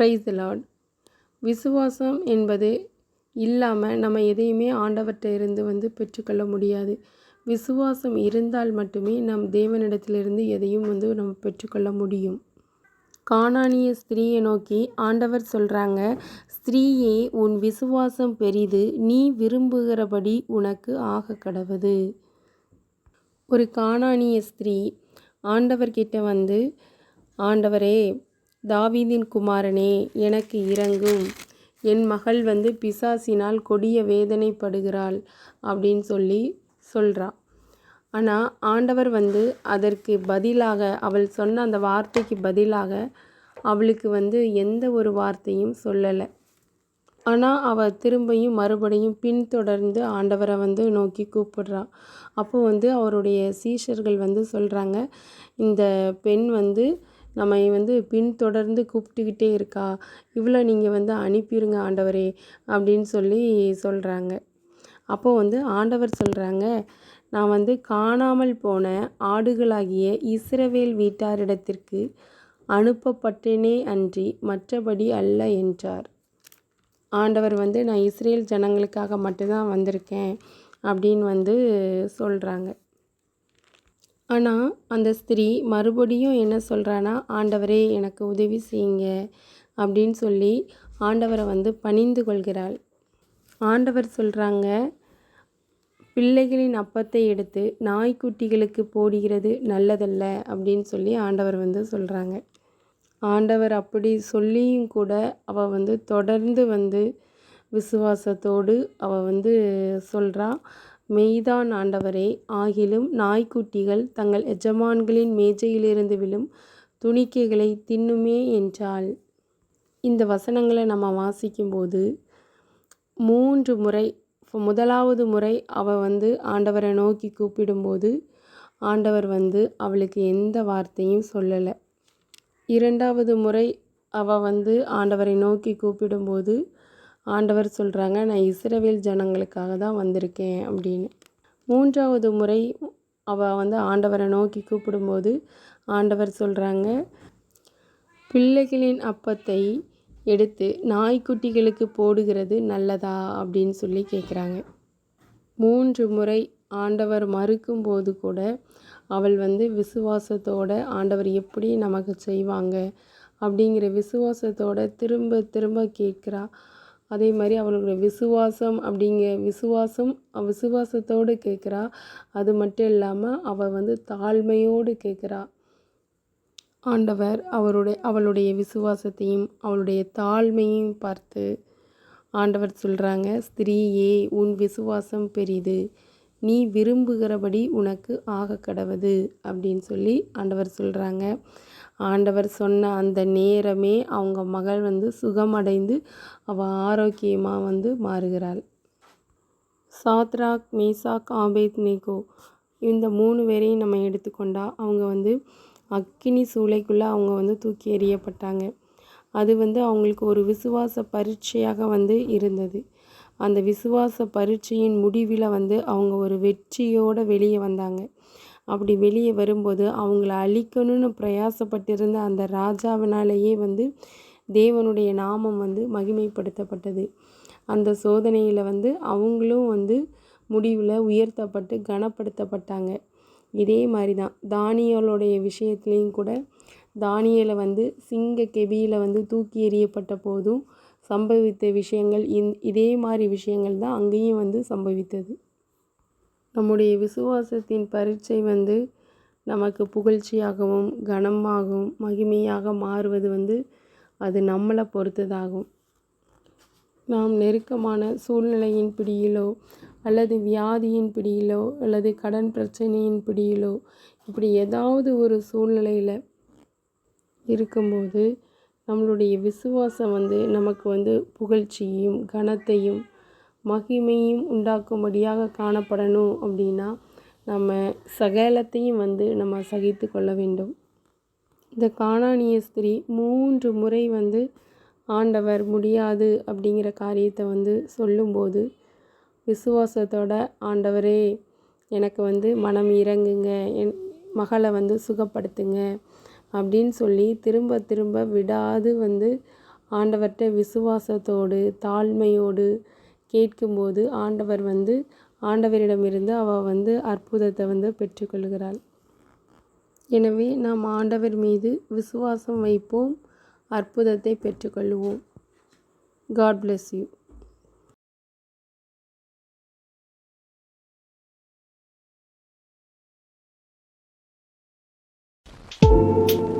Price Lord விசுவாசம் என்பது இல்லாமல் நம்ம எதையுமே ஆண்டவர்கிட்ட இருந்து வந்து பெற்றுக்கொள்ள முடியாது. விசுவாசம் இருந்தால் மட்டுமே நம் தேவனிடத்திலிருந்து எதையும் வந்து நம்ம பெற்றுக்கொள்ள முடியும். காணானிய ஸ்திரீயை நோக்கி ஆண்டவர் சொல்கிறாங்க ஸ்திரீயே உன் விசுவாசம் பெரிது நீ விரும்புகிறபடி உனக்கு ஆக கடவுது. ஒரு காணானிய ஸ்திரீ ஆண்டவர்கிட்ட வந்து ஆண்டவரே தாவீதின் குமாரனே எனக்கு இறங்கும் என் மகள் வந்து பிசாசினால் கொடிய வேதனைப்படுகிறாள் அப்படின்னு சொல்லி சொல்கிறா ஆனால் ஆண்டவர் வந்து அதற்கு பதிலாக அவள் சொன்ன அந்த வார்த்தைக்கு பதிலாக அவளுக்கு வந்து எந்த ஒரு வார்த்தையும் சொல்லலை. ஆனால் அவள் திரும்பியும் மறுபடியும் பின்தொடர்ந்து ஆண்டவரை வந்து நோக்கி கூப்பிடுறா. அப்போது வந்து அவருடைய சீஷர்கள் வந்து சொல்கிறாங்க இந்த பெண் வந்து நம்மை வந்து பின்தொடர்ந்து கூப்பிட்டுக்கிட்டே இருக்கா? இவ்வளோ நீங்கள் வந்து அனுப்பிடுங்க ஆண்டவரே அப்படின்னு சொல்லி சொல்கிறாங்க அப்போ வந்து ஆண்டவர் சொல்கிறாங்க நான் வந்து காணாமல் போன ஆடுகளாகிய இஸ்ரவேல் வீட்டாரிடத்திற்கு அனுப்பப்பட்டேனே அன்றி மற்றபடி அல்ல என்றார். ஆண்டவர் வந்து நான் இஸ்ரேல் ஜனங்களுக்காக மட்டும்தான் வந்திருக்கேன் அப்படின்னு வந்து சொல்கிறாங்க ஆனால் அந்த ஸ்திரீ மறுபடியும் என்ன சொல்கிறான்னா ஆண்டவரே எனக்கு உதவி செய்யுங்க அப்படின்னு சொல்லி ஆண்டவரை வந்து பணிந்து கொள்கிறாள். ஆண்டவர் சொல்கிறாங்க பிள்ளைகளின் அப்பத்தை எடுத்து நாய்க்குட்டிகளுக்கு போடுகிறது நல்லதல்ல அப்படின்னு சொல்லி ஆண்டவர் வந்து சொல்கிறாங்க ஆண்டவர் அப்படி சொல்லியும் கூட அவள் வந்து தொடர்ந்து வந்து விசுவாசத்தோடு அவள் வந்து சொல்கிறா மெய்தான் ஆண்டவரே ஆகிலும் நாய்க்குட்டிகள் தங்கள் எஜமான்களின் மேஜையிலிருந்து விழும் துணிக்கைகளை தின்னுமே என்றால் இந்த வசனங்களை நம்ம வாசிக்கும்போது மூன்று முறை முதலாவது முறை அவள் வந்து ஆண்டவரை நோக்கி கூப்பிடும்போது ஆண்டவர் வந்து அவளுக்கு எந்த வார்த்தையும் சொல்லலை. இரண்டாவது முறை அவள் வந்து ஆண்டவரை நோக்கி கூப்பிடும்போது ஆண்டவர் சொல்கிறாங்க நான் இஸ்ரவேல் ஜனங்களுக்காக தான் வந்திருக்கேன் அப்படின்னு. மூன்றாவது முறை அவள் வந்து ஆண்டவரை நோக்கி கூப்பிடும்போது ஆண்டவர் சொல்கிறாங்க பிள்ளைகளின் அப்பத்தை எடுத்து நாய்க்குட்டிகளுக்கு போடுகிறது நல்லதா? அப்படின்னு சொல்லி கேட்குறாங்க மூன்று முறை ஆண்டவர் மறுக்கும்போது கூட அவள் வந்து விசுவாசத்தோட ஆண்டவர் எப்படி நமக்கு செய்வாங்க? அப்படிங்கிற விசுவாசத்தோட திரும்ப திரும்ப கேட்குறா. அதே மாதிரி அவளுடைய விசுவாசம் அப்படிங்க விசுவாசம் விசுவாசத்தோடு கேட்குறா. அது மட்டும் இல்லாமல் அவள் வந்து தாழ்மையோடு கேட்குறா. ஆண்டவர் அவருடைய அவளுடைய விசுவாசத்தையும் அவளுடைய தாழ்மையும் பார்த்து ஆண்டவர் சொல்கிறாங்க ஸ்திரீயே உன் விசுவாசம் பெரிது. நீ விரும்புகிறபடி உனக்கு ஆக கடவுது அப்படின்னு சொல்லி ஆண்டவர் சொல்கிறாங்க ஆண்டவர் சொன்ன அந்த நேரமே அவங்க மகள் வந்து சுகமடைந்து அவள் ஆரோக்கியமாக வந்து மாறுகிறாள். சாத்ராக் மேசாக் ஆபேத் நேகோ இந்த மூணு பேரையும் நம்ம எடுத்துக்கொண்டால் அவங்க வந்து அக்கினி சூளைக்குள்ளே அவங்க வந்து தூக்கி எறியப்பட்டாங்க. அது வந்து அவங்களுக்கு ஒரு விசுவாச பரீட்சையாக வந்து இருந்தது. அந்த விசுவாச பரீட்சையின் முடிவில் வந்து அவங்க ஒரு வெற்றியோடு வெளியே வந்தாங்க. அப்படி வெளியே வரும்போது அவங்கள அழிக்கணும்னு பிரயாசப்பட்டிருந்த அந்த ராஜாவினாலேயே வந்து தேவனுடைய நாமம் வந்து மகிமைப்படுத்தப்பட்டது. அந்த சோதனையில் வந்து அவங்களும் வந்து முடிவில் உயர்த்தப்பட்டு கனப்படுத்தப்பட்டாங்க. இதே மாதிரி தான் தானியலுடைய விஷயத்துலேயும் கூட தானியலை வந்து சிங்க கெபியில் வந்து தூக்கி எறியப்பட்ட போதும் சம்பவித்த விஷயங்கள் இந் இதே மாதிரி விஷயங்கள் தான் அங்கேயும் வந்து சம்பவித்தது. நம்முடைய விசுவாசத்தின் பரீட்சை வந்து நமக்கு புகழ்ச்சியாகவும் கனமாகவும் மகிமையாக மாறுவது வந்து அது நம்மளை பொறுத்ததாகும். நாம் நெருக்கமான சூழ்நிலையின் பிடியிலோ அல்லது வியாதியின் பிடியிலோ அல்லது கடன் பிரச்சனையின் பிடியிலோ இப்படி ஏதாவது ஒரு சூழ்நிலையில் இருக்கும்போது நம்மளுடைய விசுவாசம் வந்து நமக்கு வந்து புகழ்ச்சியையும் கனத்தையும் மகிமையும் உண்டாக்கும்படியாக காணப்படணும் அப்படின்னா நம்ம சகலத்தையும் வந்து நம்ம சகித்து கொள்ள வேண்டும். இந்த காணானிய ஸ்திரீ மூன்று முறை வந்து ஆண்டவர் முடியாது அப்படிங்கிற காரியத்தை வந்து சொல்லும்போது விசுவாசத்தோட ஆண்டவரே எனக்கு வந்து மனம் இறங்குங்க என் மகளை வந்து சுகப்படுத்துங்க அப்படின்னு சொல்லி திரும்ப திரும்ப விடாது வந்து ஆண்டவர்கிட்ட விசுவாசத்தோடு தாழ்மையோடு கேட்கும்போது ஆண்டவர் வந்து ஆண்டவரிடமிருந்து அவள் வந்து அற்புதத்தை வந்து பெற்றுக்கொள்கிறாள். எனவே நாம் ஆண்டவர் மீது விசுவாசம் வைப்போம் அற்புதத்தை பெற்றுக்கொள்வோம். God bless you Música